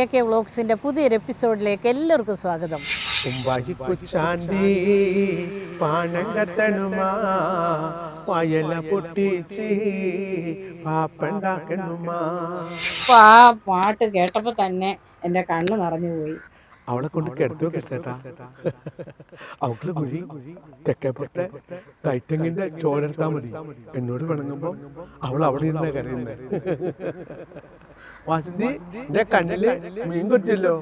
A K വ്ളോഗ്സിന്റെ പുതിയൊരു എപ്പിസോഡിലേക്ക് എല്ലാവർക്കും സ്വാഗതം. കുമ്പാശിക്കുച്ചാണ്ടി പാണം കത്തണുമാ വയല പൊട്ടിച്ച് പാപ്പണ്ടാക്കണുമാ. അപ്പോൾ ആ പാട്ട് കേട്ടപ്പോൾ തന്നെ എന്റെ കണ്ണ് നിറഞ്ഞു പോയി. അവളെ കൊണ്ട് കിടത്തു കേട്ടാ അവളെ കുഴി തെക്കേപ്പുറത്തെ തൈറ്റങ്ങിന്റെ ചോരെടുത്താ മതി. എന്നോട് പിണങ്ങുമ്പോ അവൾ അവിടെ ഇരുന്നാ കരയുന്നേ. വാസന്തി എന്റെ കണ്ണിൽ മീൻ കൊറ്റില്ലോ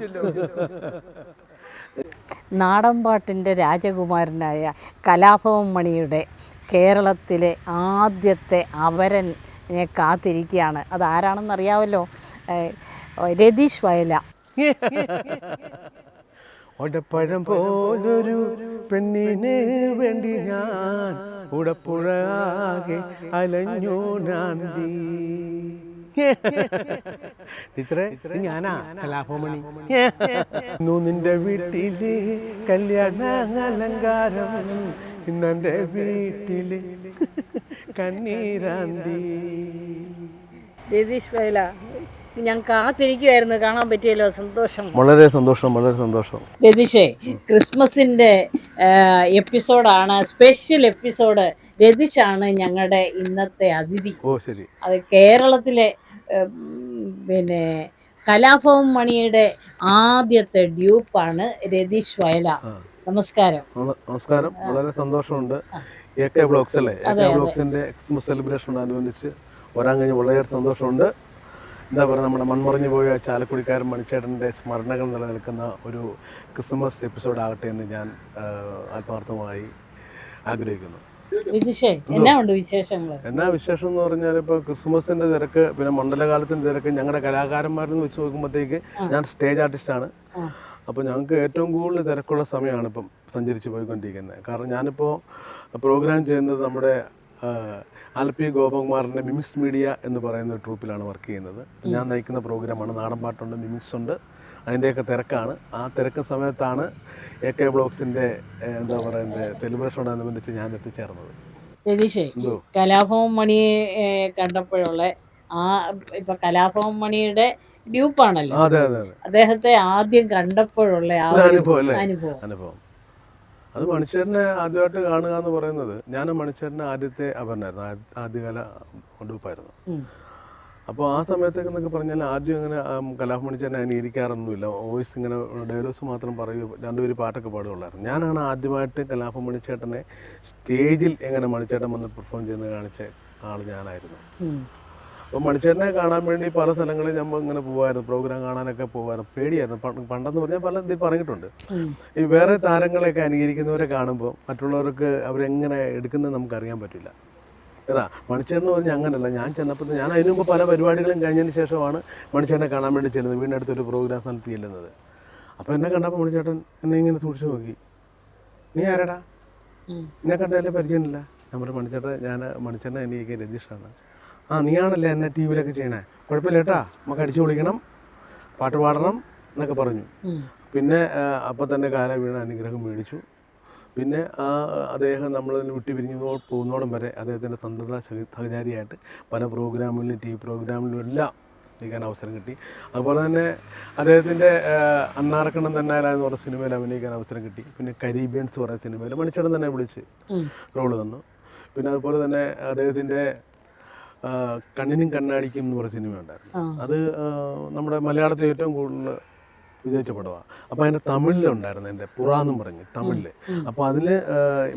നാടൻപാട്ടിന്റെ രാജകുമാരനായ കലാഭവൻ മണിയുടെ കേരളത്തിലെ ആദ്യത്തെ അവരൻ കാത്തിരിക്കുകയാണ്. അതാരാണെന്ന് അറിയാമല്ലോ രതീഷ് വയല. ഒടപ്പഴം പോലൊരു പെണ്ണിനെ വേണ്ടി ഞാൻ ഉടപ്പുഴാകെ അലഞ്ഞോ നാണ്ടി. ടീച്ചറെ ഞാനാ കലാഭമണി ഇന്നു നിന്റെ വീട്ടിൽ കല്യാണ അലങ്കാരം ഇന്നെ വീട്ടിൽ കണ്ണീരാന്തി. രതീഷ് വയല ഞാൻ കാത്തിരിക്കുമായിരുന്നു കാണാൻ പറ്റിയല്ലോ സന്തോഷം. വളരെ സന്തോഷം വളരെ സന്തോഷം. രതീഷേ ക്രിസ്മസിന്റെ എപ്പിസോഡാണ് സ്പെഷ്യൽ എപ്പിസോഡ് രതീഷാണ് ഞങ്ങളുടെ ഇന്നത്തെ അതിഥി. ഓ ശരി. അത് കേരളത്തിലെ പിന്നെ കലാഭവൻ മണിയുടെ ആദ്യത്തെ ഡ്യൂപ്പാണ് രതീഷ് വയല. നമസ്കാരം. നമസ്കാരം. വളരെ സന്തോഷമുണ്ട്. എ കെ ബ്ലോക്സ് അല്ലേ? എ കെ ബ്ലോക്സിന്റെ ക്രിസ്മസ് സെലിബ്രേഷനോടനുബന്ധിച്ച് വരാൻ കഴിഞ്ഞ് വളരെ സന്തോഷമുണ്ട്. എന്താ പറയുക നമ്മുടെ മൺമറഞ്ഞു പോയ ചാലക്കുടിക്കാരൻ മണിച്ചേട്ടന്റെ സ്മരണകൾ നിലനിൽക്കുന്ന ഒരു ക്രിസ്മസ് എപ്പിസോഡ് ആകട്ടെ എന്ന് ഞാൻ ആത്മാർത്ഥമായി ആഗ്രഹിക്കുന്നു. എന്നാ വിശേഷം എന്ന് പറഞ്ഞാൽ ഇപ്പോൾ ക്രിസ്മസിന്റെ തിരക്ക് പിന്നെ മണ്ഡലകാലത്തിന്റെ തിരക്ക് ഞങ്ങളുടെ കലാകാരന്മാരെന്ന് വെച്ച് നോക്കുമ്പോഴത്തേക്ക് ഞാൻ സ്റ്റേജ് ആർട്ടിസ്റ്റാണ്. അപ്പോൾ ഞങ്ങൾക്ക് ഏറ്റവും കൂടുതൽ തിരക്കുള്ള സമയമാണ് ഇപ്പം സഞ്ചരിച്ച് പോയിക്കൊണ്ടിരിക്കുന്നത് കാരണം ഞാനിപ്പോൾ പ്രോഗ്രാം ചെയ്യുന്നത് നമ്മുടെ ആലപ്പി ഗോപകുമാറിന്റെ മിമിക്സ് മീഡിയ എന്ന് പറയുന്ന ട്രൂപ്പിലാണ് വർക്ക് ചെയ്യുന്നത്. ഞാൻ നയിക്കുന്ന പ്രോഗ്രാമാണ് നാടൻപാട്ടുണ്ട് മിമിക്സ് ഉണ്ട്. അതിന്റെയൊക്കെ തിരക്കാണ്. ആ തിരക്ക് സമയത്താണ് എ കെ ബ്ലോക്സിന്റെ എന്താ പറയുന്നത് സെലിബ്രേഷനോടനുബന്ധിച്ച് ഞാൻ എത്തിച്ചേർന്നത്. രതീഷേ കലാഭവൻ മണിയെ കണ്ടപ്പോഴുള്ള ആ ഇപ്പൊ കലാഭവൻ മണിയുടെ ഡ്യൂപ്പാണല്ലോ. അദ്ദേഹത്തെ ആദ്യം കണ്ടപ്പോഴുള്ള ആ അനുഭവം. അത് മണിച്ചേരനെ ആദ്യമായിട്ട് കാണുക എന്ന് പറയുന്നത് ഞാൻ മണിച്ചേരന്റെ ആദ്യത്തെ അപർണായിരുന്നു. ആദ്യ- ആദ്യകാല കൊണ്ടുപോയിരുന്നു ഉം. അപ്പോൾ ആ സമയത്തൊക്കെ എന്നൊക്കെ പറഞ്ഞാൽ ആദ്യം ഇങ്ങനെ കലാഫ് മണിച്ചേരനെ അതിന് ഇരിക്കാറൊന്നുമില്ല വോയിസ് ഇങ്ങനെ ഡയലോഗ്സ് മാത്രം പറയൂ രണ്ടുപേര് പാട്ടൊക്കെ പാടുകയുള്ളായിരുന്നു. ഞാനാണ് ആദ്യമായിട്ട് കലാഭമണിച്ചേട്ടനെ സ്റ്റേജിൽ എങ്ങനെ മണിച്ചേട്ടൻ വന്ന് പെർഫോം ചെയ്യുന്നത് കാണിച്ച ആൾ ഞാനായിരുന്നു. അപ്പോൾ മണിച്ചേട്ടനെ കാണാൻ വേണ്ടി പല സ്ഥലങ്ങളിൽ നമ്മൾ ഇങ്ങനെ പോകുമായിരുന്നു പ്രോഗ്രാം കാണാനൊക്കെ പോകുമായിരുന്നു പേടിയായിരുന്നു. പണ്ട് പണ്ടെന്ന് പറഞ്ഞാൽ പല ഇതിൽ പറഞ്ഞിട്ടുണ്ട്. ഈ വേറെ താരങ്ങളെയൊക്കെ അനുകരിക്കുന്നവരെ കാണുമ്പോൾ മറ്റുള്ളവർക്ക് അവരെങ്ങനെ എടുക്കുന്നത് നമുക്കറിയാൻ പറ്റില്ല. ഏതാ മണിച്ചേട്ടൻ പറഞ്ഞാൽ അങ്ങനല്ല. ഞാൻ ചെന്നപ്പോൾ ഞാൻ അതിനു മുമ്പ് പല പരിപാടികളും കഴിഞ്ഞതിന് ശേഷമാണ് മണിച്ചേട്ടനെ കാണാൻ വേണ്ടി ചെല്ലുന്നത്. വീടിനടുത്തൊരു പ്രോഗ്രാം സ്ഥലത്ത് ചെല്ലുന്നത്. അപ്പോൾ എന്നെ കണ്ടപ്പോൾ മണിച്ചേട്ടൻ എന്നെ ഇങ്ങനെ സൂക്ഷിച്ചു നോക്കി. നീ ആരാടാ? എന്നെ കണ്ടതിൽ പരിചയമില്ല. നമ്മുടെ പറഞ്ഞു മണിച്ചേട്ടൻ ഞാൻ മണിച്ചേട്ടൻ എനിക്ക് രതീഷാണ് ആ നീയാണല്ലേ എന്നെ ടി വിയിലൊക്കെ ചെയ്യണേ? കുഴപ്പമില്ല കേട്ടാ. നമുക്ക് അടിച്ചു വിളിക്കണം പാട്ട് പാടണം എന്നൊക്കെ പറഞ്ഞു. പിന്നെ അപ്പം തന്നെ കാല വീണ അനുഗ്രഹം മേടിച്ചു. പിന്നെ ആ അദ്ദേഹം നമ്മൾ വിട്ടു പിരിഞ്ഞു പോകുന്നോടം വരെ അദ്ദേഹത്തിന്റെ സന്തത സഹചാരിയായിട്ട് പല പ്രോഗ്രാമുകളിലും ടി വി പ്രോഗ്രാമിലും എല്ലാം നീക്കാൻ അവസരം കിട്ടി. അതുപോലെ തന്നെ അദ്ദേഹത്തിന്റെ അന്നാറക്കണ്ണം തന്നെ എന്ന് പറഞ്ഞ സിനിമയിൽ അഭിനയിക്കാൻ അവസരം കിട്ടി. പിന്നെ കരീബിയൻസ് പറഞ്ഞ സിനിമയിൽ മണിച്ചടം തന്നെ വിളിച്ച്. റോൾ തന്നു. പിന്നെ അതുപോലെ തന്നെ അദ്ദേഹത്തിന്റെ കണ്ണിനും കണ്ണാടിക്കും എന്ന് പറഞ്ഞ സിനിമ ഉണ്ടായിരുന്നു. അത് നമ്മുടെ മലയാളത്തിൽ ഏറ്റവും കൂടുതൽ വിജയിച്ച പടമാണ്. അപ്പോൾ അതിന്റെ തമിഴിലുണ്ടായിരുന്നു എന്റെ പുറാന്നും പറഞ്ഞ് തമിഴിൽ അപ്പോൾ അതിൽ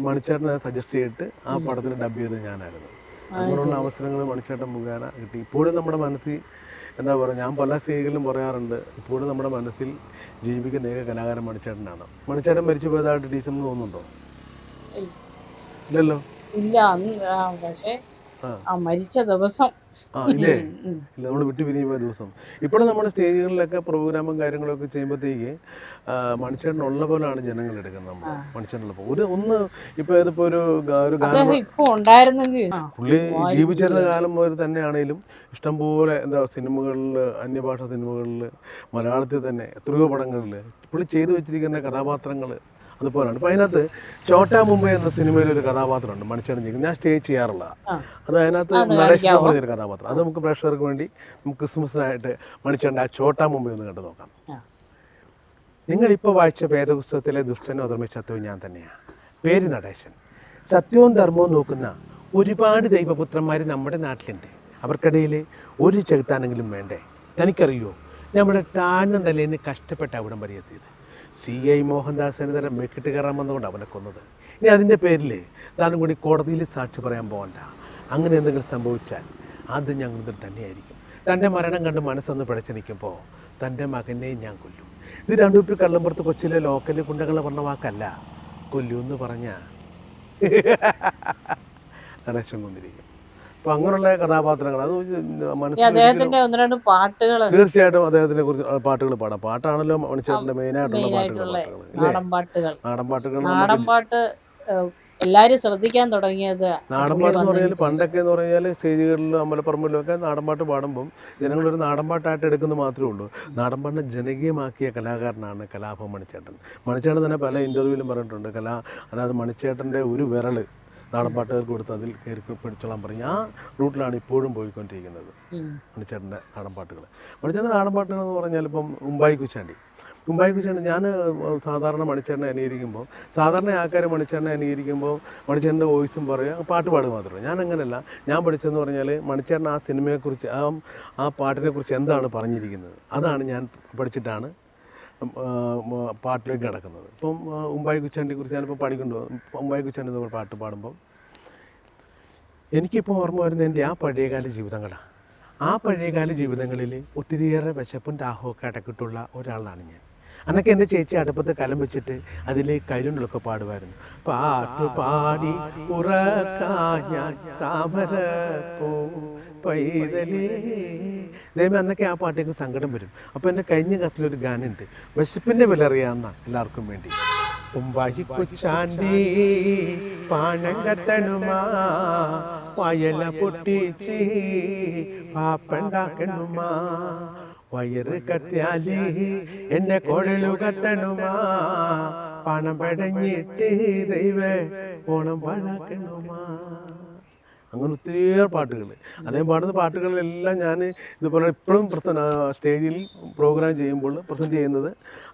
മണിച്ചേട്ടനെ സജസ്റ്റ് ചെയ്തിട്ട് ആ പടത്തിൽ ഡബ് ചെയ്ത് ഞാനായിരുന്നു. അങ്ങനെയുള്ള അവസരങ്ങൾ മണിച്ചേട്ടൻ മുഖേന കിട്ടി. ഇപ്പോഴും നമ്മുടെ മനസ്സിൽ എന്താ പറയുക ഞാൻ പല സ്റ്റേജുകളിലും പറയാറുണ്ട് ഇപ്പോഴും നമ്മുടെ മനസ്സിൽ ജീവിക്കുന്ന ഏക കലാകാരൻ മണിച്ചേട്ടനാണ്. മണിച്ചേട്ടൻ മരിച്ചു പോയതായിട്ട് ടീച്ചറിന് തോന്നുന്നുണ്ടോ? ഇല്ലല്ലോ? ഇല്ല പക്ഷേ ആ. മരിച്ച ദിവസം. ഇല്ലേ? നമ്മൾ വിട്ടു പിരിഞ്ഞു ദിവസം. ഇപ്പോഴും നമ്മുടെ സ്റ്റേജുകളിലൊക്കെ പ്രോഗ്രാമും കാര്യങ്ങളൊക്കെ ചെയ്യുമ്പോഴത്തേക്ക് മണിച്ചേട്ടൻ ഉള്ള പോലെയാണ് ജനങ്ങൾ എടുക്കുന്നത് നമ്മൾ മണിച്ചേട്ടനുള്ളപ്പോൾ ഒരു ഒന്ന് ഇപ്പൊ ഇതിപ്പോൾ ഒരു ഒരു ഗാനം പുള്ളി ജീവിച്ചിരുന്ന കാലം മുതൽ തന്നെയാണേലും ഇഷ്ടംപോലെ എന്താ സിനിമകളിൽ അന്യഭാഷ സിനിമകളിൽ മലയാളത്തിൽ തന്നെ എത്രയോ പടങ്ങളിൽ പുള്ളി ചെയ്തു വെച്ചിരിക്കുന്ന കഥാപാത്രങ്ങൾ അതുപോലെയാണ്. അപ്പോൾ അതിനകത്ത് ചോട്ടാ മുംബൈ എന്ന സിനിമയിൽ ഒരു കഥാപാത്രമുണ്ട് മണിച്ചാണ് ചെയ്യുന്നത് ഞാൻ സ്റ്റേ ചെയ്യാറുള്ളതാണ് അത് അതിനകത്ത് നടേശ് എന്ന് പറഞ്ഞൊരു കഥാപാത്രം. അത് നമുക്ക് പ്രേക്ഷകർക്ക് വേണ്ടി നമുക്ക് ക്രിസ്മസിനായിട്ട് മണിച്ചാണ്ട് ആ ചോട്ടാ മുംബൈ ഒന്ന് കണ്ടു നോക്കാം. നിങ്ങൾ നിങ്ങളിപ്പോൾ വായിച്ച വേദപുസ്തകത്തിലെ ദുഷ്ടനും അധർമ്മിച്ചത്വവും ഞാൻ തന്നെയാണ് പേര് നടേശൻ. സത്യവും ധർമ്മവും നോക്കുന്ന ഒരുപാട് ദൈവപുത്രന്മാർ നമ്മുടെ നാട്ടിലുണ്ട്. അവർക്കിടയിൽ ഒരു ചെകുത്താനെങ്കിലും വേണ്ടേ? തനിക്കറിയോ? നമ്മുടെ താഴ്ന്ന നിലയിൽ നിന്ന് കഷ്ടപ്പെട്ട അവിടം വരെ എത്തിയത്. സി ഐ മോഹൻദാസിന് തന്നെ മെക്കിട്ട് കയറാൻ വന്നുകൊണ്ട് അവനെ കൊന്നത്. ഇനി അതിന്റെ പേരിൽ താനും കൂടി കോടതിയിൽ സാക്ഷി പറയാൻ പോകണ്ട അങ്ങനെ എന്തെങ്കിലും സംഭവിച്ചാൽ അത് ഞങ്ങളുടെ തന്നെയായിരിക്കും. തന്റെ മരണം കണ്ട് മനസ്സൊന്ന് പിടച്ചു നിൽക്കുമ്പോൾ തന്റെ മകനെയും ഞാൻ കൊല്ലും. ഇത് രണ്ടു പേർ കള്ളമ്പുറത്ത് കൊച്ചിലെ ലോക്കൽ ഗുണ്ടകളെ പറഞ്ഞ വാക്കല്ല. കൊല്ലു എന്ന് പറഞ്ഞ നടേശം കൊന്നിരിക്കും അപ്പോൾ അങ്ങനെയുള്ള കഥാപാത്രങ്ങൾ അത് മനസ്സിലായി മനസ്സിൽ അദ്ദേഹത്തിന്റെ ഒന്ന് രണ്ട് പാട്ടുകൾ തീർച്ചയായിട്ടും അദ്ദേഹത്തിനെ കുറിച്ച് പാട്ടുകൾ പാടാം. പാട്ടാണല്ലോ മണിച്ചേട്ടന്റെ മെയിൻ ആയിട്ടുള്ള പാട്ടുകൾ നാടൻ പാട്ടുകൾ. നാടൻ പാട്ട് എല്ലാരും ശ്രദ്ധിക്കാൻ തുടങ്ങിയത് നാടൻപാട്ട് എന്ന് പറഞ്ഞാൽ പണ്ടൊക്കെ എന്ന് പറഞ്ഞാൽ സ്റ്റേജുകളിലും അമ്പലപ്പറമ്പിലും ഒക്കെ നാടൻപാട്ട് പാടുമ്പം ജനങ്ങളൊരു നാടൻപാട്ടായിട്ട് എടുക്കുന്നത് മാത്രമേ ഉള്ളൂ. നാടൻപാട്ടിനെ ജനകീയമാക്കിയ കലാകാരനാണ് കലാഭവൻ മണിച്ചേട്ടൻ. മണിച്ചേട്ടൻ തന്നെ പല ഇന്റർവ്യൂവിലും പറഞ്ഞിട്ടുണ്ട്. കലാ അതായത് മണിച്ചേട്ടന്റെ ഒരു വിരൽ നാടൻപാട്ടുകാർക്ക് കൊടുത്ത് അതിൽ കയറി പിടിച്ചോളാൻ പറഞ്ഞു. ആ റൂട്ടിലാണ് ഇപ്പോഴും പോയിക്കൊണ്ടിരിക്കുന്നത്. മണിച്ചേട്ടന്റെ നാടൻപാട്ടുകൾ. മണിച്ചേട്ടന്റെ നാടൻപാട്ടുകൾ എന്ന് പറഞ്ഞാൽ ഇപ്പം മുംബൈ കുച്ചാണ്ടി മുംബൈ കുച്ചാണ്ടി ഞാൻ സാധാരണ മണിച്ചേട്ടനെ അനുകരിക്കുമ്പോൾ സാധാരണ ആൾക്കാർ മണിച്ചേട്ടനെ അനുകരിക്കുമ്പോൾ മണിച്ചേട്ടന്റെ വോയിസും പറയുക പാട്ട് പാടുക മാത്രമേ. ഞാൻ അങ്ങനെയല്ല ഞാൻ പഠിച്ചതെന്ന് പറഞ്ഞാൽ മണിച്ചേട്ടൻ ആ സിനിമയെക്കുറിച്ച് ആ ആ പാട്ടിനെക്കുറിച്ച് എന്താണ് പറഞ്ഞിരിക്കുന്നത്? അതാണ് ഞാൻ പഠിച്ചിട്ടാണ് പാട്ടിലേക്ക് കിടക്കുന്നത്. ഇപ്പം ഉമ്പായി കുറിച്ച് ഞാനിപ്പോൾ പഠിക്കൊണ്ട് ഉമ്പായി കുച്ചാണ്ടി നമ്മൾ പാട്ട് പാടുമ്പം എനിക്കിപ്പോൾ ഓർമ്മ വരുന്നത് എന്റെ ആ പഴയകാല ജീവിതങ്ങളാണ് ആ പഴയകാല ജീവിതങ്ങളിൽ ഒത്തിരിയേറെ വിശപ്പും ദാഹമൊക്കെ അടക്കിട്ടുള്ള ഒരാളാണ് ഞാൻ. അന്നൊക്കെ എന്റെ ചേച്ചി അടുപ്പത്ത് കലം വെച്ചിട്ട് അതിൽ കരുണ്ടൊക്കെ പാടുമായിരുന്നു. പാട്ട് പാടി ഉറക്കാ ഞാൻ താമര പോ ദൈവം അന്നൊക്കെ ആ പാട്ടേക്ക് സങ്കടം വരും. അപ്പോൾ എന്റെ കഴിഞ്ഞ കത്തിലൊരു ഗാനുണ്ട് വിശപ്പിന്റെ വില അറിയാവുന്ന എല്ലാവർക്കും വേണ്ടി. ഉമ്പായി കൊച്ചാണ്ടി പാപ്പണ്ടാക്കണുമാ വയറ് കത്തിയാലി എന്റെ കുഴലു കത്തണുമാ. പണം പടഞ്ഞിട്ട് ദൈവ ഓണം പാഴാക്കണുമാ. അങ്ങനെ ഒത്തിരിയേറെ പാട്ടുകൾ അദ്ദേഹം പാടുന്ന പാട്ടുകളെല്ലാം ഞാൻ ഇതുപോലെ ഇപ്പോഴും പ്രസ സ്റ്റേജിൽ പ്രോഗ്രാം ചെയ്യുമ്പോൾ പ്രസന്റ് ചെയ്യുന്നത്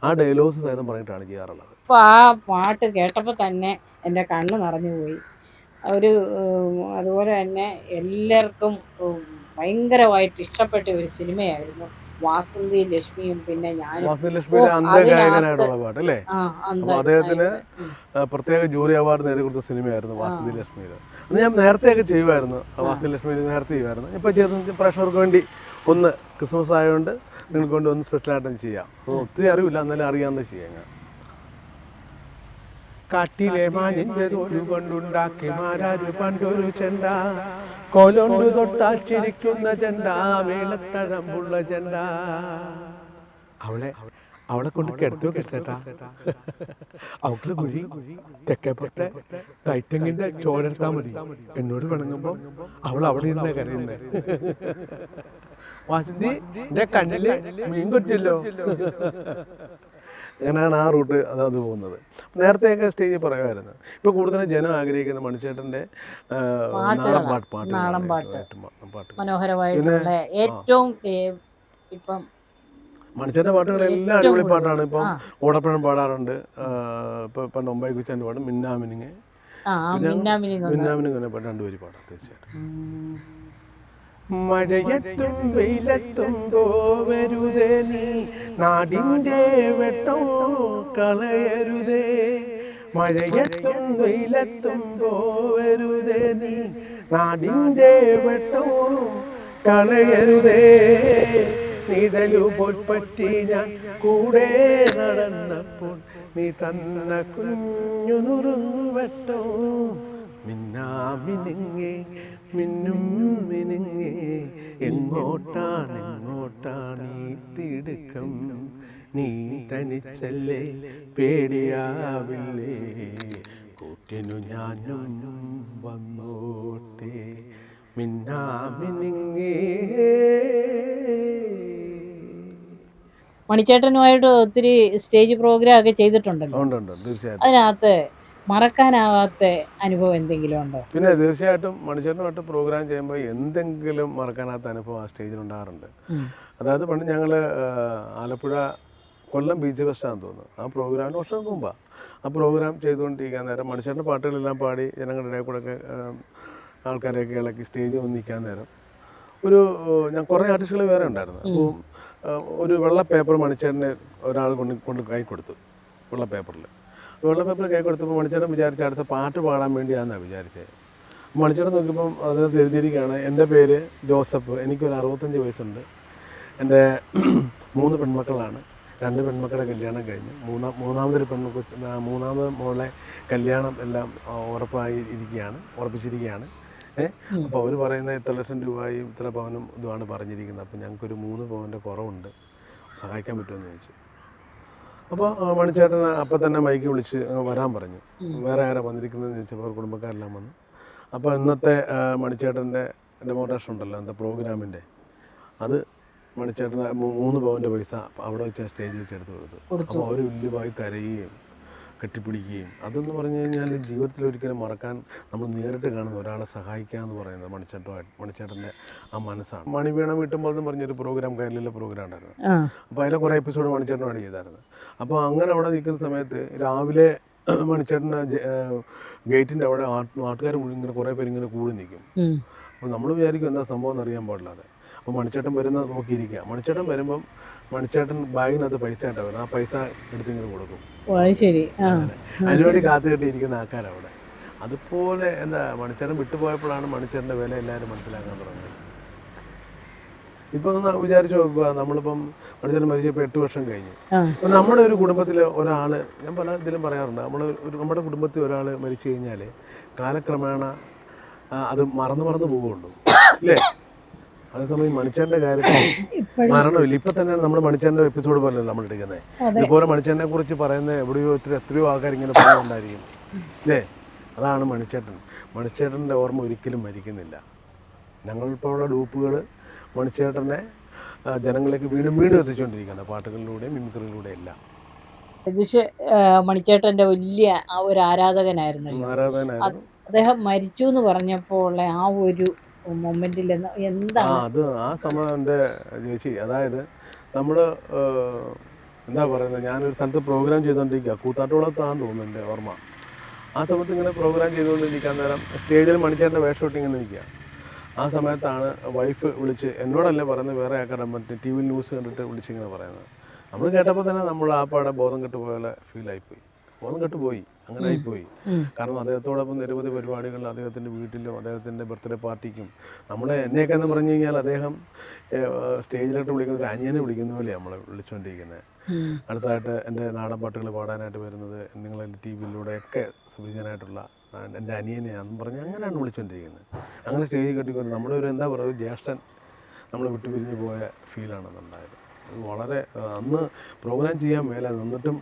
ആ ഡയലോഗ്സ് സഹിതം പറഞ്ഞിട്ടാണ് ചെയ്യാറുള്ളത്. അപ്പൊ ആ പാട്ട് കേട്ടപ്പോൾ തന്നെ എന്റെ കണ്ണ് നിറഞ്ഞു പോയി. ഒരു അതുപോലെ തന്നെ എല്ലാവർക്കും ഭയങ്കരമായിട്ട് ഇഷ്ടപ്പെട്ട ഒരു സിനിമയായിരുന്നു വാസന്തി ലക്ഷ്മിയും പിന്നെ ഞാനും. അന്ധഗായകനായിട്ടുള്ള പാട്ട് അല്ലേ? അദ്ദേഹത്തിന് പ്രത്യേക ജൂറി അവാർഡ് നേടിക്കൊടുത്ത സിനിമയായിരുന്നു വാസന്തി ലക്ഷ്മിയിൽ അത് ഞാൻ നേരത്തെയൊക്കെ ചെയ്യുമായിരുന്നു. വാസന്തി ലക്ഷ്മിയിൽ നേരത്തെ ചെയ്യുമായിരുന്നു. ഇപ്പോൾ ചെയ്ത് പ്രേക്ഷകർക്ക് വേണ്ടി ഒന്ന് ക്രിസ്മസ് ആയതുകൊണ്ട് നിങ്ങൾക്ക് കൊണ്ട് ഒന്ന് സ്പെഷ്യലായിട്ട് ചെയ്യാം. അത് ഒത്തിരി അറിവില്ല എന്നാലും അറിയാമെന്ന് ചെയ്യാം ഞാൻ. കാട്ടിലെ മാനിന്റെ തോലു കൊണ്ടുണ്ടാക്കി മാരാരു പണ്ടൊരു ചെണ്ട. കോലൊണ്ടു തൊട്ടാൽ ചിരിക്കുന്ന ചെണ്ട. വേളത്തഴമ്പുള്ള ചെണ്ട. അവളെ അവളെ കൊണ്ട് കിടത്തു കെട്ടാ അവൾക്ക് കുഴി തെക്കേപ്പുറത്തെ തൈറ്റങ്ങിന്റെ ചോരെടുത്താ മതി. എന്നോട് പിണങ്ങുമ്പോ അവൾ അവിടെ ഇരുന്ന കരയുന്ന. വാസന്തി എന്റെ കണ്ണിൽ മീൻ കൊറ്റില്ലോ. അങ്ങനെയാണ് ആ റൂട്ട് അത് അത് പോകുന്നത്. നേരത്തെയൊക്കെ സ്റ്റേജിൽ പറയുമായിരുന്നു. ഇപ്പോൾ കൂടുതലും ജനം ആഗ്രഹിക്കുന്ന മണിച്ചേട്ടന്റെ നാടൻ പാട്ട് പാട്ട്. ഏറ്റവും ഏറ്റവും പാട്ടുകൾ. മനോഹരമായിട്ടുള്ള ഏറ്റവും ഇപ്പം മണിച്ചേട്ടന്റെ പാട്ടുകളെല്ലാം അടിപൊളി പാട്ടാണ്. ഇപ്പം ഓടപ്പഴം പാടാറുണ്ട് ഇപ്പം ഇപ്പം ഒമ്പൈ കുച്ചാന്റെ പാടും മിന്നാമിനിങ് മിന്നാമിനിങ് തന്നെ പാട്ട് രണ്ടുപേര് പാടാം തീർച്ചയായിട്ടും. മഴയത്തും വെയിലത്തും പോവരുതേ നീ. നാടിന്റെ വെട്ടോ കളയരുതേ. മഴയത്തും വെയിലത്തും പോവരുതേ നീ. നാടിന്റെ വെട്ടോ കളയരുതേ. നിഴലുപോൽ പറ്റി ഞാൻ കൂടെ നടന്നപ്പോൾ നീ തന്ന കുഞ്ഞു നുറുങ്ങു വെട്ടോ മിന്നാമിനുങ്ങേ മിന്നും മിനുങ്ങേ എങ്ങോട്ടാണ് എങ്ങോട്ടാണ് ഈ തിടുക്കം? നീ തനിച്ചല്ലേ? പേടിയാവില്ലേ? കൂട്ടിനു ഞാനും വന്നോട്ടെ. മിന്നാമിനുങ്ങേ. മണിച്ചേട്ടനുമായിട്ട് ഒത്തിരി സ്റ്റേജ് പ്രോഗ്രാം ഒക്കെ ചെയ്തിട്ടുണ്ടല്ലോ അതിനകത്ത് മറക്കാനാവാത്ത അനുഭവം എന്തെങ്കിലും ഉണ്ടോ? പിന്നെ തീർച്ചയായിട്ടും മണിച്ചേട്ടനുമായിട്ട് പ്രോഗ്രാം ചെയ്യുമ്പോൾ എന്തെങ്കിലും മറക്കാനാത്ത അനുഭവം ആ സ്റ്റേജിൽ ഉണ്ടാകാറുണ്ട്. അതായത് പണ്ട് ഞങ്ങൾ ആലപ്പുഴ കൊല്ലം ബീച്ച് ഫെസ്റ്റാണെന്ന് തോന്നുന്നു. ആ പ്രോഗ്രാമിന് വർഷം മുമ്പാണ് ആ പ്രോഗ്രാം ചെയ്തുകൊണ്ടിരിക്കാൻ നേരം മണിച്ചേട്ടന്റെ പാട്ടുകളെല്ലാം പാടി ജനങ്ങളുടെ ഇടയിൽ കൂടെ ഒക്കെ ആൾക്കാരെയൊക്കെ ഇളക്കി സ്റ്റേജിൽ വന്ന് നിൽക്കാൻ നേരം ഒരു ഞാൻ കുറേ ആർട്ടിസ്റ്റുകൾ വേറെ ഉണ്ടായിരുന്നു. അപ്പോൾ ഒരു വെള്ള പേപ്പർ മണിച്ചേട്ടന് ഒരാൾ കൊണ്ട് കൊണ്ട് കൈ കൊടുത്തു. വെള്ള പേപ്പറിൽ വെള്ള പേപ്പർ കൈ കൊടുത്തപ്പോൾ മണിച്ചേട്ടൻ വിചാരിച്ച അടുത്ത പാട്ട് പാടാൻ വേണ്ടിയാണെന്നാണ് വിചാരിച്ചത് മണിച്ചേട്ടൻ നോക്കിയപ്പം അതിനകത്ത് എഴുതിയിരിക്കുകയാണ്. എന്റെ പേര് ജോസഫ്. എനിക്കൊരു അറുപത്തഞ്ച് വയസ്സുണ്ട്. എന്റെ മൂന്ന് പെൺമക്കളാണ്. രണ്ട് പെൺമക്കളുടെ കല്യാണം കഴിഞ്ഞു. മൂന്നാം മൂന്നാമതൊരു പെൺമക്ക മൂന്നാമത് മോളെ കല്യാണം എല്ലാം ഉറപ്പായി ഇരിക്കുകയാണ് ഉറപ്പിച്ചിരിക്കുകയാണ്. അപ്പോൾ അവർ പറയുന്ന ഇത്ര ലക്ഷം രൂപയും ഇത്ര പവനും ഇതുമാണ് പറഞ്ഞിരിക്കുന്നത്. അപ്പോൾ ഞങ്ങൾക്കൊരു മൂന്ന് പവന്റെ കുറവുണ്ട്. സഹായിക്കാൻ പറ്റുമെന്ന് ചോദിച്ചു. അപ്പോൾ മണിച്ചേട്ടൻ അപ്പം തന്നെ മൈക്ക് വിളിച്ച് വരാൻ പറഞ്ഞു. വേറെ ആരാ വന്നിരിക്കുന്നതെന്ന് ചോദിച്ചപ്പോൾ അവർ കുടുംബക്കാരെല്ലാം വന്നു. അപ്പോൾ ഇന്നത്തെ മണിച്ചേട്ടന്റെ ഡെമോട്ടേഷൻ ഉണ്ടല്ലോ എന്താ പ്രോഗ്രാമിന്റെ അത് മണിച്ചേട്ടൻ മൂന്ന് പവന്റെ പൈസ അവിടെ വെച്ച് സ്റ്റേജിൽ വെച്ച് എടുത്ത് കൊടുത്തു. അപ്പോൾ അവർ വലിയമായി കരയുകയും കെട്ടിപ്പിടിക്കുകയും അതെന്ന് പറഞ്ഞു കഴിഞ്ഞാൽ ജീവിതത്തിൽ ഒരിക്കലും മറക്കാൻ നമ്മൾ നേരിട്ട് കാണുന്ന ഒരാളെ സഹായിക്കുക എന്ന് പറയുന്നത് മണിച്ചേട്ടോ മണിച്ചേട്ടന്റെ ആ മനസ്സാണ്. മണിവീണ വീട്ടുമ്പോൾ എന്ന് പറഞ്ഞൊരു പ്രോഗ്രാം കയ്യിലുള്ള പ്രോഗ്രാം ഉണ്ടായിരുന്നു. അപ്പോൾ അതിലെ കുറേ എപ്പിസോഡ് മണിച്ചേട്ടനാണ് ചെയ്തായിരുന്നു. അപ്പോൾ അങ്ങനെ അവിടെ നിൽക്കുന്ന സമയത്ത് രാവിലെ മണിച്ചേട്ടന്റെ ഗേറ്റിന്റെ അവിടെ നാട്ടുകാർ മുഴുവൻ ഇങ്ങനെ കുറേ പേര് ഇങ്ങനെ കൂടി നിൽക്കും. അപ്പോൾ നമ്മൾ വിചാരിക്കും എന്താ സംഭവം എന്നറിയാൻ പാടില്ലാതെ അപ്പോൾ മണിച്ചേട്ടൻ വരുന്നത് നോക്കിയിരിക്കുക. മണിച്ചേട്ടൻ വരുമ്പം മണിച്ചേട്ടൻ ബാഗിനകത്ത് പൈസ ഉണ്ടാവും വരുന്നത് ആ പൈസ എടുത്തിങ്ങനെ കൊടുക്കും. ശരി. അതിനുവേണ്ടി കാത്തുകെട്ടിയിരിക്കുന്ന ആൾക്കാരവിടെ അതുപോലെ എന്താ മണിച്ചേട്ടൻ വിട്ടുപോയപ്പോഴാണ് മണിച്ചേട്ടന്റെ വില എല്ലാവരും മനസ്സിലാക്കാൻ തുടങ്ങിയത്. ഇപ്പം വിചാരിച്ചു നോക്കുക. നമ്മളിപ്പം മണിച്ചേട്ടൻ മരിച്ചപ്പോൾ എട്ട് വർഷം കഴിഞ്ഞു. അപ്പം നമ്മുടെ ഒരു കുടുംബത്തിൽ ഒരാൾ ഞാൻ പല ഇതിലും പറയാറുണ്ട്. നമ്മൾ ഒരു നമ്മുടെ കുടുംബത്തിൽ ഒരാൾ മരിച്ചു കഴിഞ്ഞാൽ കാലക്രമേണ അത് മറന്നു മറന്നു പോവുള്ളൂ ഇല്ലേ? അതേസമയം മണിച്ചേന്റെ കാര്യത്തിൽ മരണമില്ല. ഇപ്പൊ തന്നെയാണ് നമ്മൾ മണിച്ചേന്റെ എപ്പിസോഡ് പോലെ നമ്മൾ എടുക്കുന്നത്. ഇതുപോലെ മണിച്ചേനെ കുറിച്ച് പറയുന്ന എവിടെയോ ഇത്ര എത്രയോ ആൾക്കാർ ഇങ്ങനെ പറയുന്നുണ്ടായിരിക്കും. അല്ലേ? അതാണ് മണിച്ചേട്ടൻ. മണിച്ചേട്ടന്റെ ഓർമ്മ ഒരിക്കലും മരിക്കുന്നില്ല. ഞങ്ങളിപ്പോഴുള്ള ഡൂപ്പുകൾ മണിച്ചേട്ടനെ ജനങ്ങളിലേക്ക് വീണ്ടും വീണ്ടും എത്തിച്ചുകൊണ്ടിരിക്കുകയാണ്. പാട്ടുകളിലൂടെയും മിമിക്രികളിലൂടെയും എല്ലാം. രതീഷ് മണിച്ചേട്ടന്റെ വലിയ ആ ഒരു ആരാധകനായിരുന്നു. അദ്ദേഹം മരിച്ചു എന്ന് പറഞ്ഞപ്പോൾ ഉള്ള ആ ഒരു മൊമെന്റിൽ ആ എന്താണ്? അത് ആ സമയം എന്റെ ചേച്ചി. അതായത് നമ്മൾ എന്താ പറയുന്നത് ഞാനൊരു സ്ഥലത്ത് പ്രോഗ്രാം ചെയ്തുകൊണ്ടിരിക്കുക കൂത്താട്ടുകുളത്താന്ന് തോന്നുന്നു എന്റെ ഓർമ്മ. ആ സമയത്ത് ഇങ്ങനെ പ്രോഗ്രാം ചെയ്തുകൊണ്ടിരിക്കാൻ നേരം സ്റ്റേജിൽ മണിച്ചേട്ടന്റെ വേഷം ഇട്ട് ഇങ്ങനെ നിൽക്കുക. ആ സമയത്താണ് വൈഫ് വിളിച്ച് എന്നോടല്ലേ പറയുന്നത് വേറെ ആക്കാരം മറ്റേ ടി വി ന്യൂസ് കണ്ടിട്ട് വിളിച്ചിങ്ങനെ പറയുന്നത്. നമ്മൾ കേട്ടപ്പോൾ തന്നെ നമ്മൾ ആ പാടെ ബോധം കെട്ട് പോലെ ഫീലായിപ്പോയി ബോധം കെട്ട് പോയി. അങ്ങനെ ആയിപ്പോയി. കാരണം അദ്ദേഹത്തോടൊപ്പം നിരവധി പരിപാടികളിൽ അദ്ദേഹത്തിന്റെ വീട്ടിലും അദ്ദേഹത്തിന്റെ ബർത്ത്ഡേ പാർട്ടിക്കും നമ്മളെ എന്നെയൊക്കെ എന്ന് പറഞ്ഞു കഴിഞ്ഞാൽ അദ്ദേഹം സ്റ്റേജിലോട്ട് വിളിക്കുന്ന ഒരു അനിയനെ വിളിക്കുന്ന പോലെയാണ് നമ്മളെ വിളിച്ചുകൊണ്ടിരിക്കുന്നത്. അടുത്തായിട്ട് എന്റെ നാടൻ പാട്ടുകൾ പാടാനായിട്ട് വരുന്നത് നിങ്ങളെ ടി വിയിലൂടെയൊക്കെ സുപരിചിതനായിട്ടുള്ള എന്റെ അനിയനെയാണെന്ന് പറഞ്ഞ് അങ്ങനെയാണ് വിളിച്ചുകൊണ്ടിരിക്കുന്നത് അങ്ങനെ സ്റ്റേജിൽ കെട്ടിക്കൊണ്ട് നമ്മുടെ ഒരു എന്താ പറയുക ജ്യേഷ്ഠൻ നമ്മൾ വിട്ടുപിരിഞ്ഞ് പോയ ഫീലാണ് ഉണ്ടായത് വളരെ അന്ന് പ്രോഗ്രാം ചെയ്യാൻ മേലെ നിന്നിട്ടും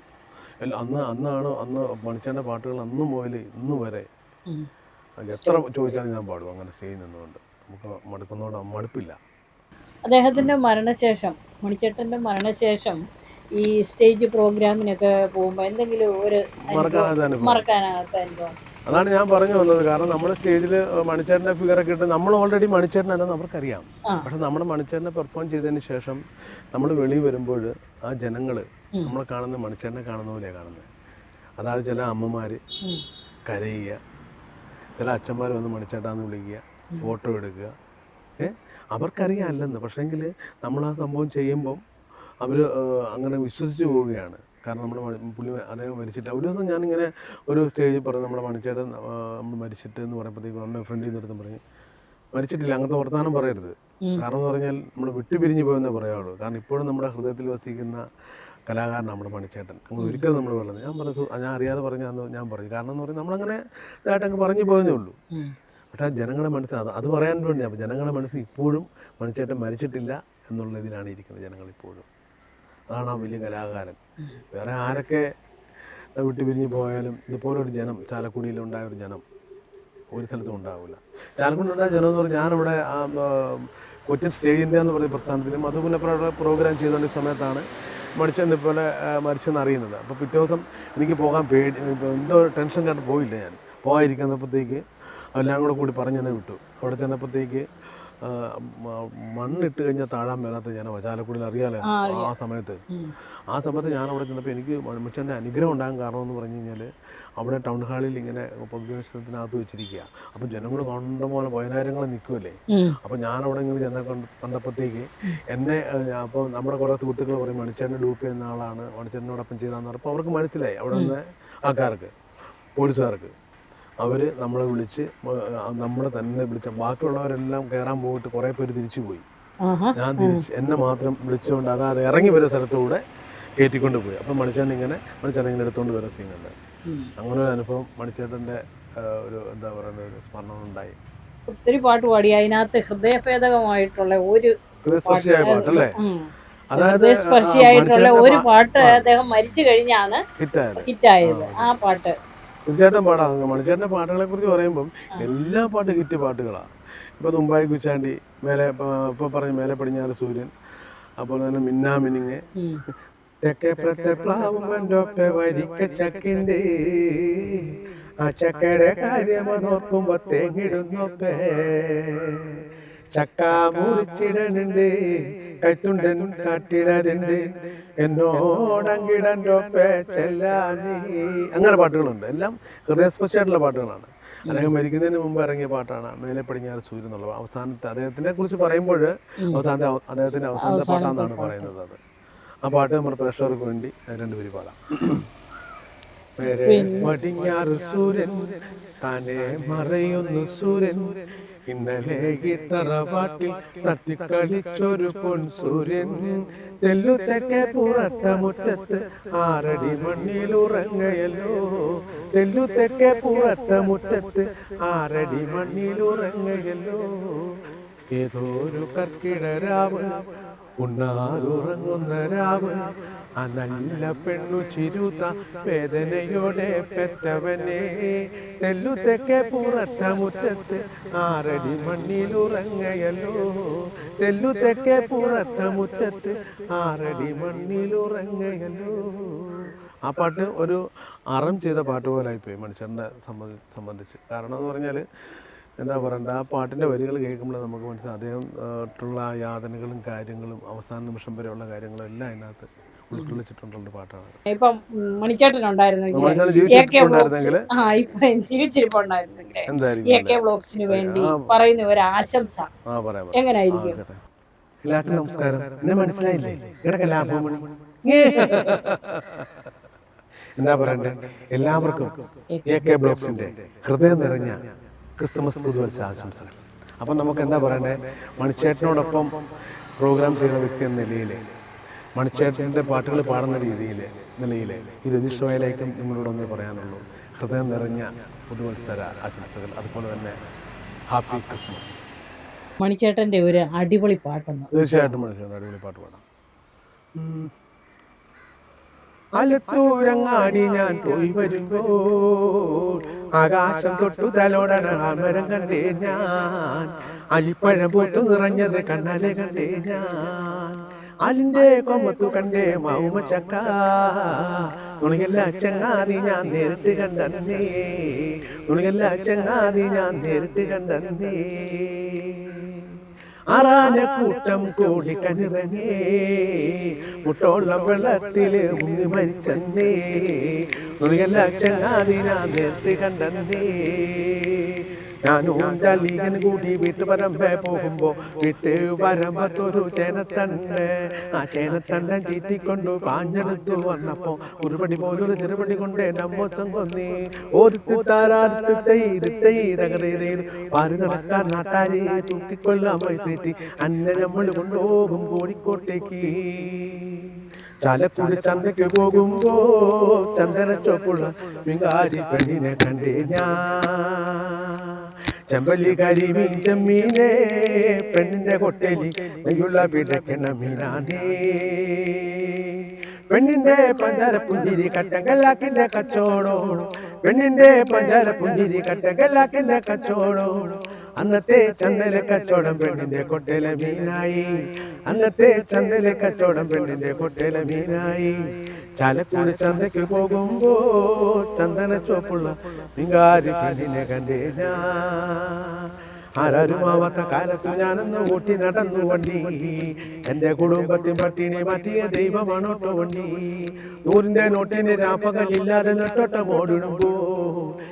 അന്ന് അന്നാണ് അന്ന് മണിച്ചേന്റെ പാട്ടുകൾ അന്ന് മുതൽ ഇന്ന് വരെ എത്ര ചോദിച്ചാലും ഞാൻ പാടും അങ്ങനെ സ്റ്റേജിൽ നിന്നുകൊണ്ട്. നമുക്ക് മടുക്കുന്നതുകൊണ്ട് മടുപ്പില്ല. അദ്ദേഹത്തിന്റെ മരണശേഷം മണിച്ചേട്ടന്റെ മരണശേഷം ഈ സ്റ്റേജ് പ്രോഗ്രാമിനൊക്കെ പോകുമ്പോൾ എന്തെങ്കിലും ഒരു മറക്കാനാകാത്ത അനുഭവം. അതാണ് ഞാൻ പറഞ്ഞു വന്നത്. കാരണം നമ്മുടെ സ്റ്റേജിൽ മണിച്ചേട്ടന്റെ ഫിഗറൊക്കെ ഇട്ട് നമ്മൾ ഓൾറെഡി മണിച്ചേട്ടനല്ലെന്ന് അവർക്കറിയാം. പക്ഷെ നമ്മുടെ മണിച്ചേട്ടനെ പെർഫോം ചെയ്തതിന് ശേഷം നമ്മൾ വെളിയിൽ വരുമ്പോൾ ആ ജനങ്ങൾ നമ്മളെ കാണുന്ന മണിച്ചേട്ടനെ കാണുന്ന പോലെയാണ് കാണുന്നത്. അതായത് ചില അമ്മമാർ. കരയുക ചില അച്ഛന്മാർ വന്ന് മണിച്ചേട്ടാന്ന് വിളിക്കുക ഫോട്ടോ എടുക്കുക. ഏ? അവർക്കറിയാം അല്ലെന്ന് പക്ഷേങ്കിൽ നമ്മൾ ആ സംഭവം ചെയ്യുമ്പം അവർ അങ്ങനെ വിശ്വസിച്ച് പോവുകയാണ്. കാരണം നമ്മുടെ പുള്ളി അദ്ദേഹം മരിച്ചിട്ട് ഒരു ദിവസം ഞാനിങ്ങനെ ഒരു സ്റ്റേജിൽ പറഞ്ഞു നമ്മുടെ മണിച്ചേട്ടൻ നമ്മൾ മരിച്ചിട്ട് എന്ന് പറയുമ്പോഴത്തേക്കും നമ്മുടെ ഫ്രണ്ടിൽ നിന്ന് പറഞ്ഞു മരിച്ചിട്ടില്ല അങ്ങനത്തെ വർത്തമാനം പറയരുത്. കാരണം എന്ന് പറഞ്ഞാൽ നമ്മൾ വിട്ടുപിരിഞ്ഞു പോയെന്നേ പറയാവുള്ളൂ. കാരണം ഇപ്പോഴും നമ്മുടെ ഹൃദയത്തിൽ വസിക്കുന്ന കലാകാരൻ നമ്മുടെ മണിച്ചേട്ടൻ. അങ്ങനെ ഒരിക്കലും നമ്മൾ പറഞ്ഞു ഞാൻ പറഞ്ഞു ഞാൻ അറിയാതെ പറഞ്ഞാന്ന് ഞാൻ പറഞ്ഞു. കാരണം എന്ന് പറഞ്ഞാൽ നമ്മളങ്ങനെ ഇതായിട്ട് അങ്ങ് പറഞ്ഞു പോയതേ ഉള്ളൂ. പക്ഷെ ജനങ്ങളുടെ മനസ്സിൽ അത് അത് പറയാൻ വേണ്ടി അപ്പോൾ ജനങ്ങളുടെ മനസ്സിൽ ഇപ്പോഴും മണിച്ചേട്ടൻ മരിച്ചിട്ടില്ല എന്നുള്ള ഇതിലാണ് ഇരിക്കുന്നത് ജനങ്ങൾ ഇപ്പോഴും. അതാണ് ആ വലിയ കലാകാരൻ. വേറെ ആരൊക്കെ വിട്ടു പിരിഞ്ഞ് പോയാലും ഇതുപോലൊരു ജനം ചാലക്കുടിയിലുണ്ടായ ഒരു ജനം ഒരു സ്ഥലത്തും ഉണ്ടാവില്ല. ചാലക്കുടി ഉണ്ടായ ജനം എന്ന് പറഞ്ഞാൽ ഞാനിവിടെ കൊച്ചിൻ സ്റ്റേജ് ഇന്ത്യ എന്ന് പറഞ്ഞ പ്രസ്ഥാനത്തിലും അതുപോലെ പ്രോഗ്രാം ചെയ്തുകൊണ്ടിരിക്കുന്ന സമയത്താണ് മടിച്ചെന്ന് പോലെ മരിച്ചെന്ന് അറിയുന്നത്. അപ്പോൾ പിറ്റേ ദിവസം എനിക്ക് പോകാൻ പേടി എന്തോ ടെൻഷൻ കണ്ട് പോയില്ല ഞാൻ. പോകാതിരിക്കുന്നപ്പോഴത്തേക്ക് എല്ലാം കൂടെ കൂടി പറഞ്ഞു തന്നെ വിട്ടു. അവിടെ ചെന്നപ്പോഴത്തേക്ക് മണ്ണിട്ട് കഴിഞ്ഞാൽ താഴാൻ മേലാത്ത ഞാൻ വചാലക്കുടിയിൽ അറിയാലോ? ആ സമയത്ത്. ആ സമയത്ത് ഞാൻ അവിടെ ചെന്നപ്പോൾ എനിക്ക് മനുഷ്യന്റെ അനുഗ്രഹം ഉണ്ടാകാൻ കാരണം എന്ന് പറഞ്ഞു കഴിഞ്ഞാൽ അവിടെ ടൗൺ ഹാളിൽ ഇങ്ങനെ പൊതുദർശനത്തിനകത്ത് വെച്ചിരിക്കുക. അപ്പം ജനങ്ങൾ കണ്ടപോലെ പതിനായിരങ്ങൾ നിൽക്കുമല്ലേ അപ്പം ഞാൻ അവിടെ ഇങ്ങനെ ചെന്ന കണ്ട് കണ്ടപ്പോഴത്തേക്ക് എന്നെ അപ്പോൾ നമ്മുടെ കുറേ സുഹൃത്തുക്കൾ പറയും മണിച്ചേട്ടൻ ലൂപ്പ് ചെയ്യുന്ന ആളാണ് മണിച്ചേട്ടനോടൊപ്പം ചെയ്താന്ന് പറഞ്ഞപ്പോൾ അവർക്ക് മനസ്സിലായി. അവിടെ നിന്ന് ആൾക്കാർക്ക് പോലീസുകാർക്ക്. അവർ നമ്മളെ വിളിച്ച് നമ്മളെ തന്നെ വിളിച്ച ബാക്കിയുള്ളവരെല്ലാം കയറാൻ പോയിട്ട് കുറേ പേര് തിരിച്ചു പോയി. ഞാൻ തിരിച്ച് എന്നെ മാത്രം വിളിച്ചുകൊണ്ട് അതായത് ഇറങ്ങി വരുന്ന സ്ഥലത്തൂടെ കയറ്റിക്കൊണ്ട് പോയി. അപ്പം മണിച്ചേട്ടൻ ഇങ്ങനെ മണിച്ചേട്ടൻ ഇങ്ങനെ എടുത്തുകൊണ്ട് വരുന്ന സീനുണ്ട് അങ്ങനെ ഒരു അനുഭവം മണിച്ചേട്ടന്റെ ഒരു എന്താ പറയുന്ന ഒരു സ്മരണം ഉണ്ടായി. ഒത്തിരി പാട്ട് പാടി. അതിനകത്ത് ഹൃദയഭേദകമായിട്ടുള്ള ഒരു ഹൃദയസ്പർശിയായ പാട്ടല്ലേ? അതായത് ഹൃദയസ്പർശിയായിട്ടുള്ള ഒരു പാട്ട് അദ്ദേഹം മരിച്ചു കഴിഞ്ഞാണ് ഹിറ്റായത്. ആ പാട്ട്. തീർച്ചയായിട്ടും പാടാം മണിച്ചേട്ടന്റെ പാട്ടുകളെ കുറിച്ച് പറയുമ്പം എല്ലാ പാട്ടും ഹിറ്റ് പാട്ടുകളാണ്. ഇപ്പോൾ തുമ്പായി കുച്ചാണ്ടി മേലെ ഇപ്പോൾ പറഞ്ഞ മേലെ പടിഞ്ഞാറ് സൂര്യൻ അതുപോലെ തന്നെ മിന്നാ മിനിങ്. തെക്കേ പ്രത്തെ പ്ലാവുമന്റൊപ്പെ വരിക്ക ചക്കിണ്ട്. ആ ചക്കയുടെ കാര്യം നോക്കുമ്പോ തേങ്ങിടുന്നൊപ്പേ ചക്ക മുറിച്ചിടനുണ്ട് കൈത്തുണ്ടൻ കാട്ടിടതുണ്ട്. എന്നോടങ്കിടൊപ്പെ ചെല്ലാനി അങ്ങനെ പാട്ടുകളുണ്ട്. എല്ലാം ഹൃദയസ്പർശമായിട്ടുള്ള പാട്ടുകളാണ്. അദ്ദേഹം മരിക്കുന്നതിന് മുമ്പ് ഇറങ്ങിയ പാട്ടാണ് മേലെ പടിഞ്ഞാറ് സൂര്യൻ എന്നുള്ളത് അവസാനത്തെ അദ്ദേഹത്തിനെ കുറിച്ച് പറയുമ്പോൾ അവസാനത്തെ അദ്ദേഹത്തിന്റെ അവസാനത്തെ പാട്ടാണെന്നാണ് പറയുന്നത് അത്. ആ പാട്ട് നമ്മുടെ പ്രേക്ഷകർക്ക് വേണ്ടി രണ്ടുപേര് പാടാം. പടിഞ്ഞാറ് സൂര്യൻ തന്നെ മറയുന്നു സൂര്യൻ ഇന്നലെ ഈ തറവാട്ടിൽ തട്ടിക്കളിച്ചൊരു പൊൻ സൂര്യൻ. തെല്ലു തെക്കെ പുറത്ത മുറ്റത്ത് ആറടി മണ്ണിൽ ഉറങ്ങയല്ലോ. തെല്ലു തെക്കെ പുറത്ത മുറ്റത്ത് ആറടി മണ്ണിൽ ഉറങ്ങയല്ലോ. ഏതോ ഒരു കർക്കിടരാവ് ഉണ്ണാതുറങ്ങുന്ന രാവ് ആ നല്ല പെണ്ണു ചിരുത വേദനയോടെ പെറ്റവനെ. തെല്ലു തെക്കെ പുറത്ത മുറ്റത്ത് ആറടി മണ്ണിലുറങ്ങയല്ലോ. തെല്ലു തെക്കെ പുറത്ത മുറ്റത്ത് ആറടി മണ്ണിലുറങ്ങയല്ലോ. ആ പാട്ട് ഒരു അറം ചെയ്ത പാട്ട് പോലെ പോലായിപ്പോയി മനുഷ്യന്റെ സംബന്ധി സംബന്ധിച്ച്. കാരണം എന്ന് പറഞ്ഞാൽ എന്താ പറയണ്ട? ആ പാട്ടിന്റെ വരികൾ കേൾക്കുമ്പോൾ നമുക്ക് മനസ്സിലാകും അദ്ദേഹം ആയിട്ടുള്ള ആ യാതനകളും കാര്യങ്ങളും അവസാന നിമിഷം വരെയുള്ള കാര്യങ്ങളും എല്ലാം അതിനകത്ത് ഉൾക്കൊള്ളിച്ചിട്ടുള്ള പാട്ടാണ്. ഇപ്പം ആശംസ. എല്ലാവർക്കും നമസ്കാരം. എന്നെ മനസ്സിലായില്ലേ? എന്താ പറയണ്ടേ? എല്ലാവർക്കും എ കെ ബ്ലോക്സിന്റെ ഹൃദയം നിറഞ്ഞ ക്രിസ്മസ് പുതുവത്സ ആശംസകൾ അപ്പം നമുക്ക് എന്താ പറയണ്ടേ? മണിച്ചേട്ടനോടൊപ്പം പ്രോഗ്രാം ചെയ്യുന്ന വ്യക്തി എന്ന നിലയിൽ മണിച്ചേട്ടന്റെ പാട്ടുകൾ പാടുന്ന രീതിയിൽ നിലയിൽ ഈ രജിസ്ട്രോയിലേക്കും നിങ്ങളോട് ഒന്നേ പറയാനുള്ളൂ. ഹൃദയം നിറഞ്ഞ പുതുവത്സര ആശംസകൾ. അതുപോലെ തന്നെ ഹാപ്പി ക്രിസ്മസ്. മണിച്ചേട്ടന്റെ ഒരു അടിപൊളി പാട്ടാണ് തീർച്ചയായിട്ടും മണിച്ചേട്ടൻ അടിപൊളി പാട്ട് പാടാം. അലത്തൂരങ്ങാടി ഞാൻ പോയി വരുമ്പോ ആകാശം തൊട്ടു തലോടന മരം കണ്ടേ ഞാൻ. അലിപ്പഴം പോട്ടു നിറഞ്ഞത് കണ്ണാലെ കണ്ടേ ഞാൻ. അലിന്റെ കൊമ്പത്തു കണ്ടേ മൗമ ചക്ക. തുണികല്ല ചങ്ങാതി ഞാൻ നേരിട്ട് കണ്ടന്നേ. തുണികല്ല ചങ്ങാതി ഞാൻ നേരിട്ട് കണ്ടന്നേ. ആറാന കൂട്ടം കൂടി കനിറങ്ങേ മുട്ടോളം വെള്ളത്തിൽ മുങ്ങി മരിച്ചന്നേ. തുണികല്ല ചങ്ങാതിനാ ഞാൻ നേരത്തെ കണ്ടന്നേ. ഞാനും ജലീകൻ കൂടി വീട്ടു പറമ്പേ പോകുമ്പോ വിട്ട് വരമ്പത്തൊരു ചേനത്തണ്ട്. ആ ചേനത്തണ്ടൻ ചീറ്റിക്കൊണ്ടു പാഞ്ഞെടുത്തു വന്നപ്പോ ഒരുപടി പോലൊരു ചെറുപടി കൊണ്ട് നമ്മോസം കൊന്നി. ഓർത്തു താരാർത്ത് തെയ്ത് തെയ്തകറേത് പാറി നടക്കാൻ നാട്ടാരെ തൂക്കിക്കൊള്ളാൻ പൈസേറ്റി അന്നെ നമ്മൾ കൊണ്ടുപോകും കോഴിക്കോട്ടേക്ക്. ചാലക്കുടി ചന്തയ്ക്ക് പോകുമ്പോ ചന്ദന ചോപ്പുള്ള മിങ്കാരി പെണ്ണിനെ കണ്ടേ ഞാൻ. ചെമ്പല്ലി കരിമീൻ ചെമ്മീനേ പെണ്ണിന്റെ കൊട്ടേലി നെയ്യുള്ള പിടക്കണ മീനാണേ. പെണ്ണിന്റെ പഞ്ചാര പുഞ്ചിരി കട്ടകല്ലാക്കിന്റെ കച്ചോടോ പെണ്ണിന്റെ പഞ്ചാര പുഞ്ചിരി കട്ടകല്ലാക്കിന്റെ കച്ചോടോ അന്നത്തെ ചന്ദല കച്ചോടം പെണ്ണിന്റെ കൊട്ടയിലെ മീനായി. അന്നത്തെ ചന്ദല കച്ചോടം പെണ്ണിന്റെ കൊട്ടയിലെ മീനായി. ചാലക്കുടി ചന്തയ്ക്ക് പോകുമ്പോ ചന്ദന ചോപ്പുള്ള മിങ്കാരി പെണ്ണിനെ കണ്ടേ ഞാൻ. ആരാരുമാവാത്ത കാലത്തു ഞാനൊന്ന് ഊട്ടി നടന്നു വണ്ടി. എന്റെ കുടുംബത്തിൻ പട്ടിണി മാറ്റിയ ദൈവമാണ് ദൈവമാണോട്ടോ വണ്ടി. നൂറിന്റെ നോട്ടിന് രാപ്പകലില്ലാതെ നെട്ടോട്ടം ഓടിടുമ്പോ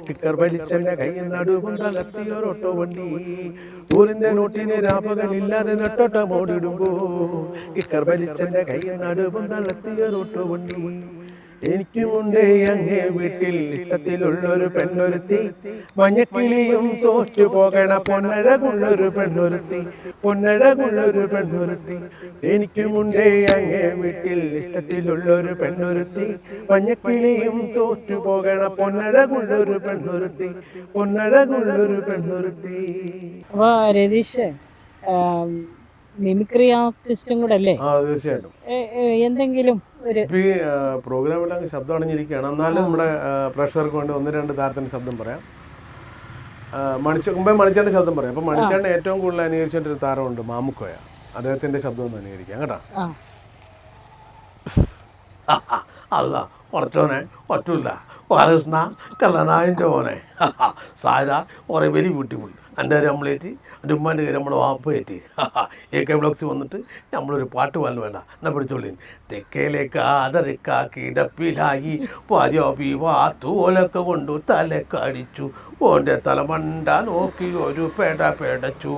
കിക്കർ വലിച്ചെന്റെ കയ്യിൽ നടുവും തളർത്തിയൊരോട്ടോ വണ്ടി. നൂറിന്റെ നോട്ടിന് രാപ്പകലില്ലാതെ നെട്ടോട്ടം ഓടിടുമ്പോ കിക്കർ വലിച്ചെന്റെ കയ്യിൽ നടുവും തളർത്തിയൊരോട്ടോ വണ്ടി. എനിക്കുമുണ്ടേ അങ്ങേ വീട്ടിൽ. ഇഷ്ടത്തിലുള്ളൊരു പെണ്ണൊരുത്തി. മഞ്ഞക്കിളിയും തോറ്റു പോകണ പൊന്നഴകുള്ളൊരു പെണ്ണൊരുത്തി. പൊന്നഴകുള്ളൊരു പെണ്ണൊരുത്തി. എനിക്കുമുണ്ട് അങ്ങേ വീട്ടിൽ. ഇഷ്ടത്തിലുള്ളൊരു പെണ്ണൊരുത്തി. മഞ്ഞക്കിളിയും തോറ്റു പോകണ പൊന്നഴകുള്ളൊരു പെണ്ണൊരുത്തി. പൊന്നഴകുള്ളൊരു പെണ്ണൊരുത്തി. മിമിക്രി ആർട്ടിസ്റ്റും കൂടെ അല്ലേ? ആ തീർച്ചയായിട്ടും. എന്തെങ്കിലും ഒരു പ്രോഗ്രാമിൽ ശബ്ദം അണിഞ്ഞിരിക്കുകയാണ് എന്നാലും നമ്മുടെ പ്രഷർക്ക് വേണ്ടി ഒന്ന് രണ്ട് താരത്തിന്റെ ശബ്ദം പറയാം. മണിച്ച മുമ്പേ മണിച്ചാന്റെ ശബ്ദം പറയാം. അപ്പൊ മണിച്ചാണ്ട് ഏറ്റവും കൂടുതൽ അനുകരിച്ചൊരു താരമുണ്ട് മാമുക്കോയ. അദ്ദേഹത്തിന്റെ ശബ്ദം ഒന്ന് അനുകരിക്കാം കേട്ടോ അല്ല പറ്റൂല കൃഷ്ണ കല്ലനായന്റെ മോനെ. സായത ഒരേ വെരി ബ്യൂട്ടിഫുൾ എന്റെ കാര്യം നമ്മളേറ്റി എന്റെ ഉമ്മാന്റെ കാര്യം നമ്മൾ വാപ്പേറ്റി എ കെ ബ്ലോക്സ് വന്നിട്ട് നമ്മളൊരു പാട്ട് പാടാൻ വേണ്ട. എന്നാൽ പിടിച്ചോളി തെക്കേലേക്ക് ആദരക്ക കിടപ്പിലായി പാര്യോപി വാത്തോലൊക്കെ കൊണ്ടു തലക്കടിച്ചു ഓന്റെ തലമണ്ട നോക്കി ഒരു പേട പേടച്ചു.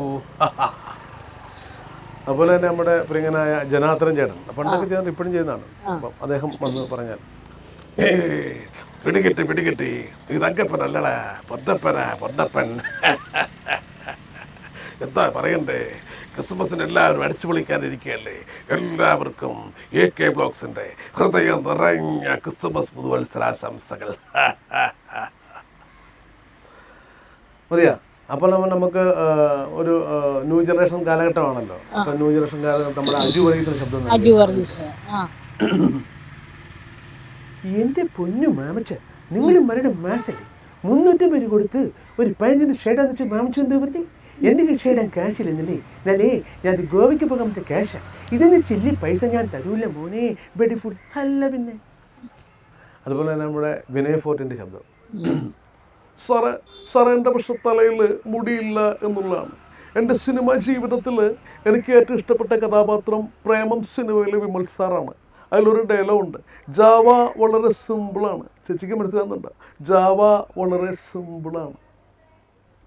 അതുപോലെ തന്നെ നമ്മുടെ പ്രിയങ്കനായ ജനാർദ്ദനൻ ചേട്ടൻ. പണ്ടൊക്കെ ചേട്ടൻ ഇപ്പോഴും ചെയ്യുന്നതാണ്. അപ്പം അദ്ദേഹം വന്ന് പറഞ്ഞാൽ "ഏയ്, പിടികിട്ടി നീ തങ്കപ്പൻ അല്ലടാ പൊന്നപ്പന പൊന്നപ്പൻ. എന്താ പറയണ്ടേ? ക്രിസ്മസിന് എല്ലാവരും അടിച്ചു പൊളിക്കാനിരിക്കുകയല്ലേ എല്ലാവർക്കും എ കെ ബ്ലോക്സിന്റെ ഹൃദയം നിറഞ്ഞ ക്രിസ്മസ് പുതുവത്സരാശംസകൾ. മതിയാ. അപ്പോൾ നമ്മൾ നമുക്ക് ഒരു ന്യൂ ജനറേഷൻ കാലഘട്ടമാണല്ലോ. അപ്പം ന്യൂ ജനറേഷൻ കാലഘട്ടം നമ്മുടെ അജു വർഗീസിന്റെ ശബ്ദം നൽകി. അജു വർഗീസ് ആ എന്റെ പൊന്നു മാമച്ച നിങ്ങളും മരുടെ മാസല്ലേ? മുന്നൂറ്റമ്പത് കൊടുത്ത് ഒരു പതിനഞ്ചിന് ഷെയ്ഡാന്ന് വെച്ചാൽ മാമിച്ചെന്ത് എന്താ വെറുതെ എന്തെങ്കിലും ഷെയ്ഡാൻ ക്യാഷില്ലെന്നല്ലേ എന്നാലേ ഞാൻ ഗോവയ്ക്ക് പോകാമത്തെ ക്യാഷാ ഇതെന്ന് ചില്ലി പൈസ ഞാൻ തരൂല്ല മോനെ. ബെഡി ഫുഡ് അല്ല പിന്നെ. അതുപോലെ തന്നെ നമ്മുടെ വിനയ ഫോർട്ടിന്റെ ശബ്ദം. സാറ് സാറ് എന്റെ പക്ഷെ തലയിൽ മുടിയില്ല എന്നുള്ളതാണ്. എന്റെ സിനിമ ജീവിതത്തിൽ എനിക്ക് ഏറ്റവും ഇഷ്ടപ്പെട്ട കഥാപാത്രം പ്രേമം സിനിമയിലെ വിമൽ സാറാണ്. അതിലൊരു ഡയലോഗുണ്ട്. ജാവ വളരെ സിമ്പിളാണ്. ചേച്ചിക്ക് മനസ്സിലാകുന്നുണ്ട് ജാവ വളരെ സിമ്പിളാണ്.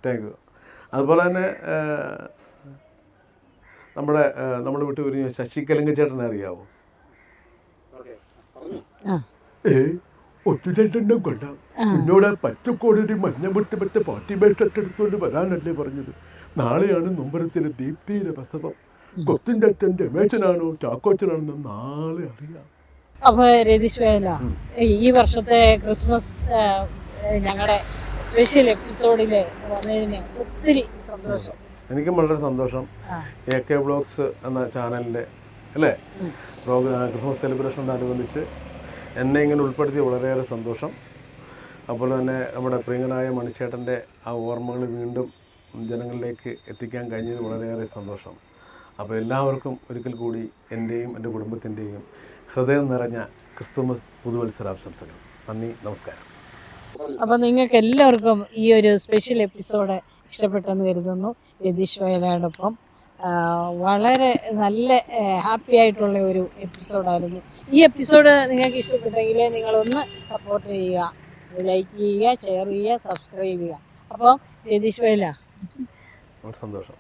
ടാങ്ക് അതുപോലെ തന്നെ നമ്മുടെ നമ്മുടെ വീട്ടിൽ വിട്ടു ഒരു ശശികലങ്ക ചേട്ടനെ അറിയാവോ? ഏ ഒറ്റ കൊള്ളാം എന്നോട് പച്ചക്കോടി ഒരു മഞ്ഞ വിട്ട് വിട്ട് പാർട്ടി ബേട്ടെടുത്തോണ്ട് വരാനല്ലേ പറഞ്ഞത്. നാളെയാണ് നൊമ്പരത്തിന് ദീപ്തിയുടെ പ്രസവം. കൊത്തിന്റെ അറ്റന്റെ മേച്ചനാണോ ചാക്കോച്ചനാണെന്ന് നാളെ അറിയാം. അപ്പൊ രതീഷ് വേല ഈ വർഷത്തെ ക്രിസ്മസ് ഞങ്ങളുടെ സ്പെഷ്യൽ എപ്പിസോഡിൽ വന്നതിന് ഒത്തിരി സന്തോഷം. എനിക്കും വളരെ സന്തോഷം. എ കെ ബ്ലോഗ്സ് എന്ന ചാനലിന്റെ അല്ലേ? പ്രോഗ്രാം ക്രിസ്മസ് സെലിബ്രേഷനോടനുബന്ധിച്ച് എന്നെ ഇങ്ങനെ ഉൾപ്പെടുത്തി വളരെയേറെ സന്തോഷം. അതുപോലെ തന്നെ നമ്മുടെ പ്രിയങ്കനായ മണിച്ചേട്ടന്റെ ആ ഓർമ്മകൾ വീണ്ടും ജനങ്ങളിലേക്ക് എത്തിക്കാൻ കഴിഞ്ഞത് വളരെയേറെ സന്തോഷം. അപ്പോൾ എല്ലാവർക്കും ഒരിക്കൽ കൂടി എന്റെയും എന്റെ കുടുംബത്തിന്റെയും ഹൃദയം നിറഞ്ഞ ക്രിസ്തുമസ് പുതുവത്സരാശംസകൾ. നന്ദി നമസ്കാരം. അപ്പോൾ നിങ്ങൾക്ക് എല്ലാവർക്കും ഈ ഒരു സ്പെഷ്യൽ എപ്പിസോഡ് ഇഷ്ടപ്പെട്ടെന്ന് കരുതുന്നു. രതീഷ് വയലയോടൊപ്പം വളരെ നല്ല ഹാപ്പി ആയിട്ടുള്ള ഒരു എപ്പിസോഡായിരുന്നു ഈ എപ്പിസോഡ് നിങ്ങൾക്ക് ഇഷ്ടപ്പെട്ടെങ്കിൽ നിങ്ങളൊന്ന് സപ്പോർട്ട് ചെയ്യുക. ലൈക്ക് ചെയ്യുക ഷെയർ ചെയ്യുക സബ്സ്ക്രൈബ് ചെയ്യുക. അപ്പോൾ രതീഷ് വയല. സന്തോഷം.